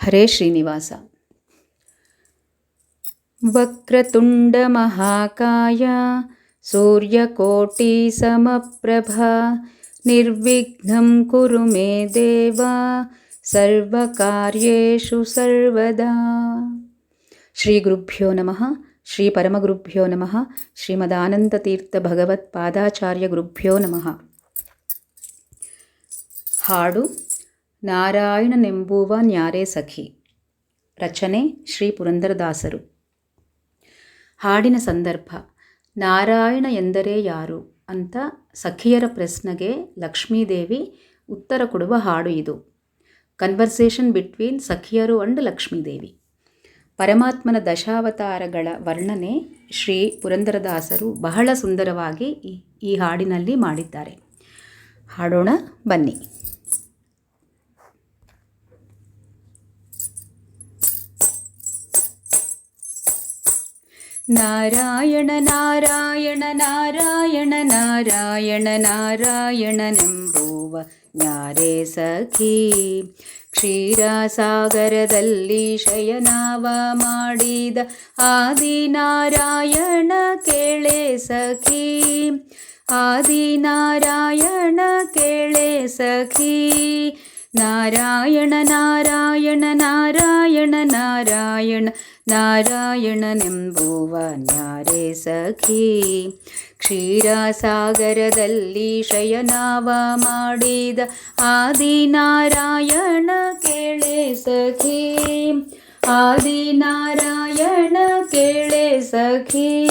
హరే శ్రీనివాస. వక్రతుండమహాకాయ సూర్యకోటిసమప్రభ నిర్విఘ్నం కురు మే దేవా సర్వకార్యేషు సర్వదా. శ్రీ గురుభ్యో నమ శ్రీ పరమగురుభ్యో నమ శ్రీమదానంతతీర్థ భగవత్ గురుభ్యో నమ. ಹಾಡು ನಾರಾಯಣನೆಂಬುವ ನ್ಯಾರೇ ಸಖಿ. ರಚನೆ ಶ್ರೀ ಪುರಂದರದಾಸರು. ಹಾಡಿನ ಸಂದರ್ಭ, ನಾರಾಯಣ ಎಂದರೆ ಯಾರು ಅಂತ ಸಖಿಯರ ಪ್ರಶ್ನೆಗೆ ಲಕ್ಷ್ಮೀದೇವಿ ಉತ್ತರ ಕೊಡುವ ಹಾಡು ಇದು. ಕನ್ವರ್ಸೇಷನ್ ಬಿಟ್ವೀನ್ ಸಖಿಯರು ಅಂಡ್ ಲಕ್ಷ್ಮೀದೇವಿ. ಪರಮಾತ್ಮನ ದಶಾವತಾರಗಳ ವರ್ಣನೆ ಶ್ರೀ ಪುರಂದರದಾಸರು ಬಹಳ ಸುಂದರವಾಗಿ ಈ ಈ ಹಾಡಿನಲ್ಲಿ ಮಾಡಿದ್ದಾರೆ. ಹಾಡೋಣ ಬನ್ನಿ. ನಾರಾಯಣ ನಾರಾಯಣ ನಾರಾಯಣ ನಾರಾಯಣ ನಾರಾಯಣನೆಂಬುವ ನ್ಯಾರೆ ಸಖಿ ಕ್ಷೀರಸಾಗರದಲ್ಲಿ ಶಯನಾವ ಮಾಡಿದ ಆದಿನಾರಾಯಣ ಕೇಳೆ ಸಖಿ ಆದಿನಾರಾಯಣ ಕೇಳೆ ಸಖಿ ನಾರಾಯಣ ನಾರಾಯಣ ನಾರಾಯಣ ನಾರಾಯಣ ನಾರಾಯಣನೆಂಬುವ ನಾರೆ ಸಖಿ. ಕ್ಷೀರಸಾಗರದಲ್ಲಿ ಶಯನಾವ ಮಾಡಿದ ಆದಿನಾರಾಯಣ ಕೇಳೆ ಸಖಿ. ಆದಿನಾರಾಯಣ ಕೇಳೆ ಸಖಿ.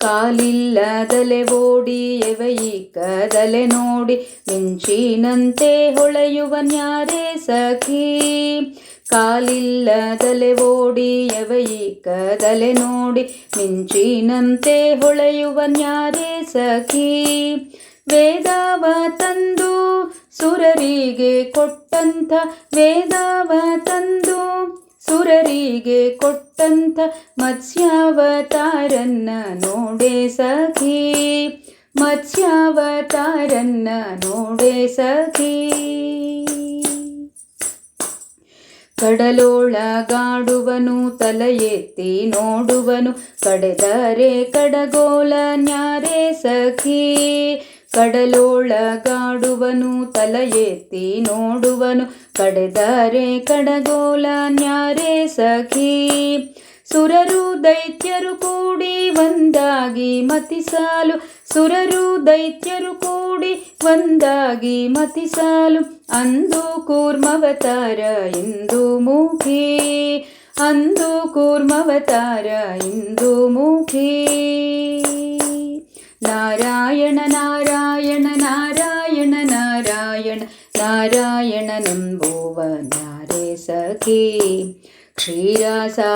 ಕಾಲಿಲ್ಲದಲೆ ಓಡಿ ಎವಯಿಕದಲೆ ನೋಡಿ, ಮಿಂಚಿನಂತೆ ಹೊಳೆಯುವ ನ್ಯಾರೆ ಸಖಿ? ಕಾಲಿಲ್ಲದಲೆ ಓಡಿ ಎವಯಿಕದಲೆ ನೋಡಿ, ಮಿಂಚಿನಂತೆ ಹೊಳೆಯುವ ನ್ಯಾರೆ ಸಖಿ? ವೇದವ ತಂದು ಸುರರಿಗೆ ಕೊಟ್ಟಂಥ, ವೇದವ ತಂದು ಸುರರಿಗೆ ಕೊಟ್ಟಂಥ ಮತ್ಸ್ಯಾವತಾರನ್ನ ನೋಡೆ ಸಖಿ. ಮತ್ಸ್ಯಾವತಾರನ್ನ ನೋಡೆ ಸಖಿ. ಕಡಲೋಳಗಾಡುವನು ತಲ ಎತ್ತಿ ನೋಡುವನು, ಕಡೆದರೆ ಕಡಗೋಲ ನ್ಯಾರೆ ಸಖಿ. ಕಡಲೋಳಗಾಡುವನು ತಲ ಎತ್ತಿ ನೋಡುವನು. ಕಡೆದರೆ ಕಡಗೋಲ, ನ್ಯಾರೆ ಸಖಿ. ಸುರರು ದೈತ್ಯರು ಕೂಡಿ ಒಂದಾಗಿ ಮತಿಸಾಲು. ಸುರರು ದೈತ್ಯರು ಕೂಡಿ ಒಂದಾಗಿ ಮತಿಸಾಲು. ಅಂದು ಕೂರ್ಮವತಾರ, ಇಂದು ಮುಖಿ ಅಂದು ಕೂರ್ಮವತಾರ, ಇಂದು ಮುಖಿ ನಾರಾಯಣ ನಾರಾಯಣ ನಾರಾಯಣ ನಾರಾಯಣ ನಾರಾಯಣನೆಂಬುವ ನ್ಯಾರೆ ಸಖಿ ಕ್ಷೀರಸಾಗರದಲ್ಲಿ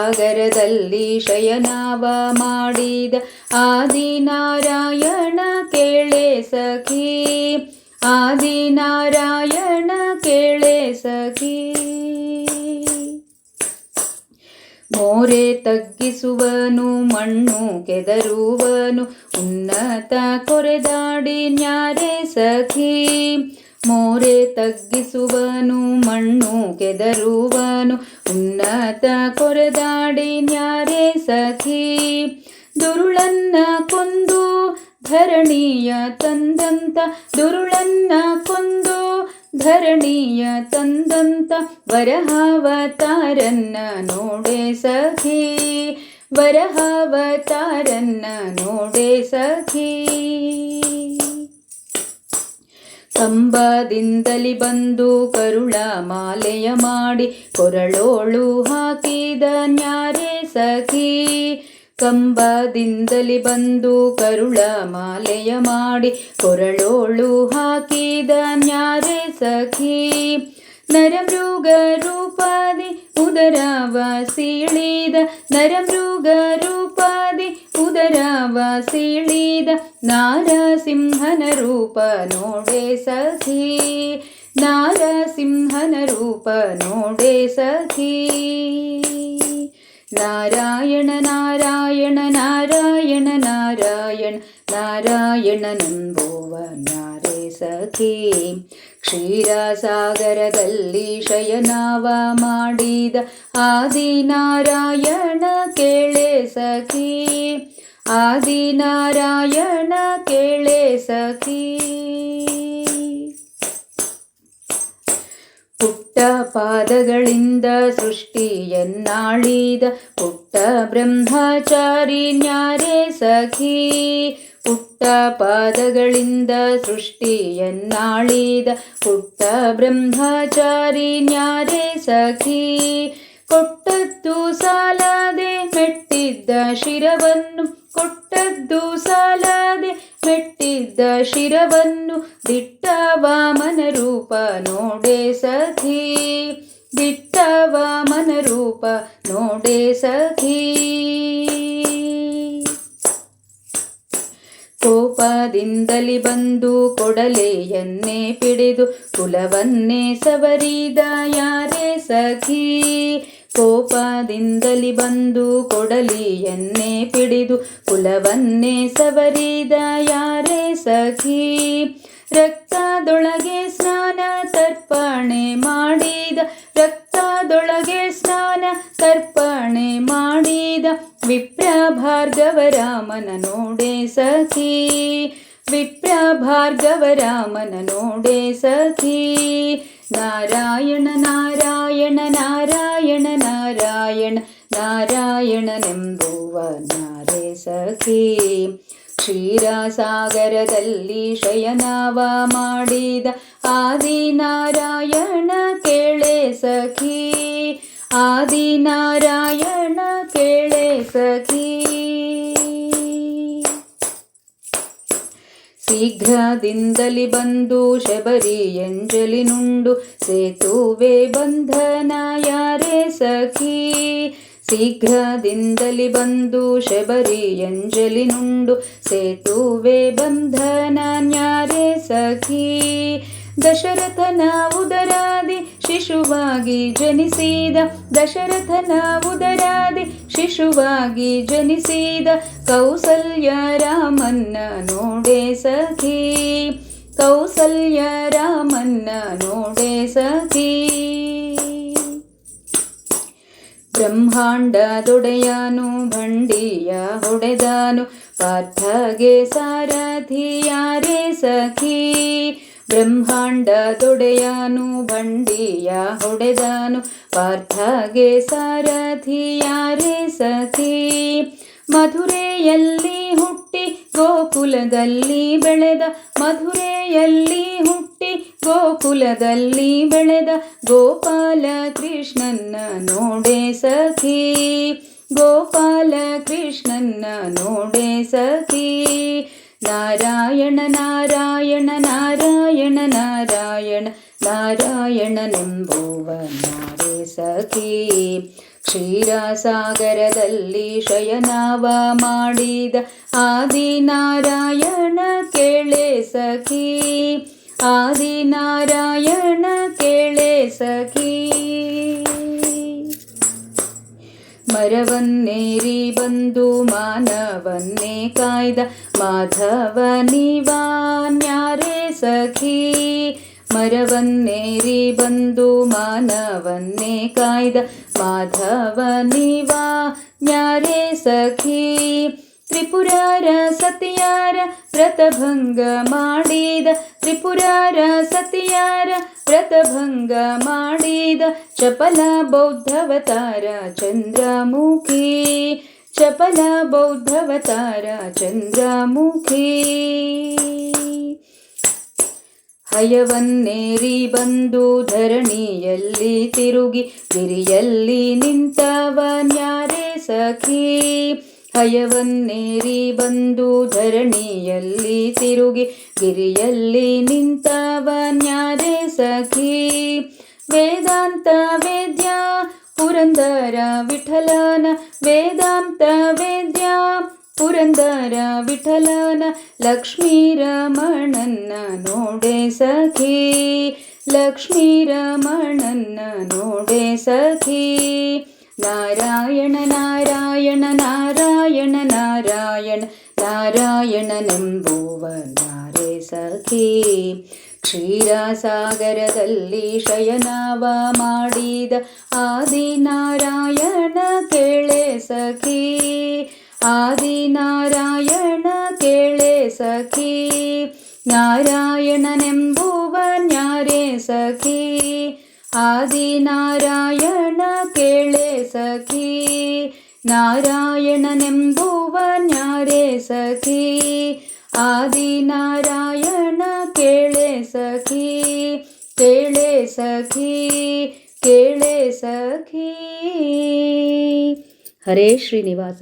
ಶಯನಾವ ಮಾಡಿದ ಆದಿನಾರಾಯಣ ಕೇಳೆ ಸಖಿ ಆದಿನಾರಾಯಣ ಕೇಳೆ ಸಖಿ ಮೋರೆ ತಗ್ಗಿಸುವನು, ಮಣ್ಣು ಕೆದರುವನು, ಉನ್ನತ ಕೊರೆದಾಡಿ ನ್ಯಾರೆ ಸಖಿ. ಮೋರೆ ತಗ್ಗಿಸುವನು, ಮಣ್ಣು ಕೆದರುವನು, ಉನ್ನತ ಕೊರೆದಾಡಿ ನ್ಯಾರೆ ಸಖಿ. ದುರುಳನ್ನ ಕೊಂದು ಧರಣಿಯ ತಂದಂತ, ದುರುಳನ್ನ ಕೊಂದು ಧರಣಿಯ ತಂದಂತ ವರಹಾವತಾರನ್ನ ನೋಡೆ ಸಖಿ. ವರಹಾವತಾರನ್ನ ನೋಡೆ ಸಖಿ. ಕಂಬದಿಂದಲಿ ಬಂದು ಕರುಳ ಮಾಲೆಯ ಮಾಡಿ ಕೊರಳೋಳು ಹಾಕಿದ ನ್ಯಾರೆ ಸಖಿ. ಕಂಬದಿಂದಲಿ ಬಂದು ಕರುಳ ಮಾಲೆಯ ಮಾಡಿ ಕೊರಳೋಳು ಹಾಕಿದ ನ್ಯಾರೆ ಸಖಿ ನರಮೃಗ ರೂಪಾದಿ ಉದರವ ಸೀಳಿದ ನರಮೃಗ ರೂಪಾದಿ ಉದರವ ಸೀಳಿದ ನಾರಸಿಂಹನ ರೂಪ ನೋಡೆ ಸಖಿ ನಾರಸಿಂಹನ ರೂಪ ನೋಡೆ ಸಖಿ ನಾರಾಯಣ ನಾರಾಯಣ ನಾರಾಯಣ ನಾರಾಯಣ ನಾರಾಯಣನೆಂಬುವ ನ್ಯಾರೆ ಸಖಿ ಕ್ಷೀರಸಾಗರದಲ್ಲಿ ಶಯನವ ಮಾಡಿದ ಆದಿನಾರಾಯಣ ಕೇಳೆ ಸಖಿ ಆದಿನಾರಾಯಣ ಕೇಳೆ ಸಖಿ ಪುಟ್ಟ ಪಾದಗಳಿಂದ ಸೃಷ್ಟಿಯನ್ನಾಳಿದ ಪುಟ್ಟ ಬ್ರಹ್ಮಚಾರಿ ನ್ಯಾರೆ ಸಖಿ. ಪುಟ್ಟ ಪಾದಗಳಿಂದ ಸೃಷ್ಟಿಯನ್ನಾಳಿದ ಪುಟ್ಟ ಬ್ರಹ್ಮಚಾರಿ ನ್ಯಾರೆ ಸಖಿ. ಕೊಟ್ಟದ್ದು ಸಾಲದೆ ಮೆಟ್ಟಿದ್ದ ಶಿರವನ್ನು, ಕೊಟ್ಟದ್ದು ಸಾಲದೆ ಮೆಟ್ಟಿದ್ದ ಶಿರವನ್ನು ದಿಟ್ಟ ವಾಮನ ರೂಪ ನೋಡೆ ಕೋಪದಿಂದಲಿ ಬಂದು ಕೊಡಲೆಯನ್ನೇ ಪಿಡಿದು ಕುಲವನ್ನೇ ಸವರಿದ ಯಾರೇ ಸಖಿ? ಕೋಪದಿಂದಲಿ ಬಂದು ಕೊಡಲಿಯನ್ನೇ ಪಿಡಿದು ಕುಲವನ್ನೇ ಸವರಿದ ಯಾರೇ ಸಖಿ? ರಕ್ತದೊಳಗೆ ಸ್ನಾನ ತರ್ಪಣೆ ಮಾಡಿದ, ರಕ್ತದೊಳಗೆ ಸ್ನಾನ ತರ್ಪಣೆ ಮಾಡಿದ ವಿಪ್ರ ಭಾರ್ಗವ ರಾಮನ ನೋಡೆ ಸಖಿ. ವಿಪ್ರ ಭಾರ್ಗವ ರಾಮನ ನೋಡೆ ಸಖಿ ನಾರಾಯಣ ನಾರಾಯಣ ನಾರಾಯಣ ನಾರಾಯಣ ನಾರಾಯಣನೆಂಬುವ ನಾರೇ ಸಖಿ ಕ್ಷೀರಸಾಗರದಲ್ಲಿ ಶಯನವ ಮಾಡಿದ ಆದಿನಾರಾಯಣ ಕೇಳೆ ಸಖಿ ಆದಿನಾರಾಯಣ ಕೇಳೆ ಸಖಿ ಶೀಘ್ರದಿಂದಲಿ ಬಂದು ಶಬರಿ ಎಂಜಲಿ ನುಂಡು ಸೇತುವೆ ಬಂಧನ ಯಾರೇ ಸಖಿ? ಶೀಘ್ರದಿಂದಲಿ ಬಂದು ಶಬರಿ ಎಂಜಲಿ ನುಂಡು ಸೇತುವೆ ಬಂಧನ ಯಾರೇ ಸಖಿ? ದಶರಥನ ಉದರಾದಿ ಶಿಶುವಾಗಿ ಜನಿಸಿದ ದಶರಥನ ಉದರಾದಿ ಶಿಶುವಾಗಿ ಜನಿಸಿದ ಕೌಸಲ್ಯ ರಾಮನ್ನ ಸಖಿ, ಕೌಸಲ್ಯ ರಾಮನ್ನ ನೋಡೆ ಸಖಿ. ಬ್ರಹ್ಮಾಂಡದೊಡೆಯನು ಭಂಡಿಯ ಹೊಡೆದಾನು, ಪಾರ್ಥಗೆ ಸಾರಥಿಯಾರೇ ಸಖಿ. ಬ್ರಹ್ಮಾಂಡದೊಡೆಯನು ಭಂಡಿಯ ಹೊಡೆದಾನು, ಪಾರ್ಥಗೆ ಸಾರಥಿಯಾರೇ ಸಖಿ. ಮಧುರೆಯಲ್ಲಿ ಹುಟ್ಟಿ ಗೋಕುಲದಲ್ಲಿ ಬೆಳೆದ, ಮಧುರೆಯಲ್ಲಿ ಹುಟ್ಟಿ ಗೋಕುಲದಲ್ಲಿ ಬೆಳೆದ ಗೋಪಾಲ ಕೃಷ್ಣನ್ನ ನೋಡೆ ಸಖಿ. ಗೋಪಾಲ ಕೃಷ್ಣನ್ನ ನೋಡೆ ಸಖಿ. ನಾರಾಯಣ ನಾರಾಯಣ ನಾರಾಯಣ ನಾರಾಯಣ, ನಾರಾಯಣನೆಂಬುವ ನಾರೇ ಸಖಿ. ಕ್ಷೀರಸಾಗರದಲ್ಲಿ ಶಯನವ ಮಾಡಿದ ಆದಿನಾರಾಯಣ ಕೇಳೆ ಸಖಿ. ಆದಿನಾರಾಯಣ ಕೇಳೆ ಸಖಿ. ಮರವನ್ನೇರಿ ಬಂದು ಮಾನವನ್ನೇ ಕಾಯ್ದ ಮಾಧವ ನೀವಾನ್ಯಾರೇ ಸಖಿ. ಮರವನ್ನೇರಿ ಬಂದು ಮಾನವನ್ನೇ ಕಾಯ್ದ ಮಾಧವ ನೀವಾ ನ್ಯಾರೇ ಸಖಿ ತ್ರಿಪುರಾರ ಸತಿಯಾರ ವ್ರತಭಂಗ ಮಾಡಿದ ತ್ರಿಪುರಾರ ಸತಿಯಾರ ವ್ರತಭಂಗ ಮಾಡಿದ ಚಪಲ ಬೌದ್ಧವತಾರ ಚಂದ್ರಮುಖಿ ಚಪಲ ಬೌದ್ಧವತಾರ ಚಂದ್ರಮುಖಿ ಹಯವನ್ನೇರಿ ಬಂದು ಧರಣಿಯಲ್ಲಿ ತಿರುಗಿ ಗಿರಿಯಲ್ಲಿ ನಿಂತವನ್ಯಾರೇ ಸಖಿ? ಹಯವನ್ನೇರಿ ಬಂದು ಧರಣಿಯಲ್ಲಿ ತಿರುಗಿ ಗಿರಿಯಲ್ಲಿ ನಿಂತವನ್ಯಾರೇ ಸಖಿ? ವೇದಾಂತ ವೇದ್ಯ ಪುರಂದರ ವಿಠಲನ, ವೇದಾಂತ ವೇದ್ಯ ಪುರಂದರ ವಿಠಲನ ಲಕ್ಷ್ಮೀ ರಮಣನ್ನ ನೋಡೆ ಸಖಿ ಲಕ್ಷ್ಮೀ ರಮಣನ್ನ ನೋಡೆ ಸಖಿ ನಾರಾಯಣ ನಾರಾಯಣ ನಾರಾಯಣ ನಾರಾಯಣ ನಾರಾಯಣನೆಂಬುವ ನಾರೇ ಸಖಿ ಕ್ಷೀರಸಾಗರದಲ್ಲಿ ಶಯನವ ಮಾಡಿದ ಆದಿನಾರಾಯಣ ಕೇಳೆ ಸಖಿ ಆದಿನಾರಾಯಣ ಕೇಳೆ ಸಖಿ ನಾರಾಯಣನೆಂಬುವ ನ್ಯಾರೆ ಸಖಿ ಆದಿನಾರಾಯಣ ಕೇಳೆ ಸಖಿ ನಾರಾಯಣನೆಂಬುವ ನ್ಯಾರೆ ಸಖಿ ಆದಿನಾರಾಯಣ ಕೇಳೆ ಸಖಿ ಕೇಳೆ ಸಖಿ ಕೇಳೆ ಸಖಿ ಹರೇ ಶ್ರೀನಿವಾಸ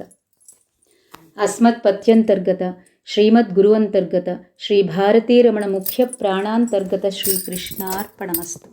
ಅಸ್ಮತ್ ಪಥ್ಯಂತರ್ಗತ ಶ್ರೀಮದ್ ಗುರುವಂತರ್ಗತ ಶ್ರೀ ಭಾರತೀ ರಮಣ ಮುಖ್ಯ ಪ್ರಾಣಾಂತರ್ಗತ ಶ್ರೀ ಕೃಷ್ಣಾರ್ಪಣಮಸ್ತು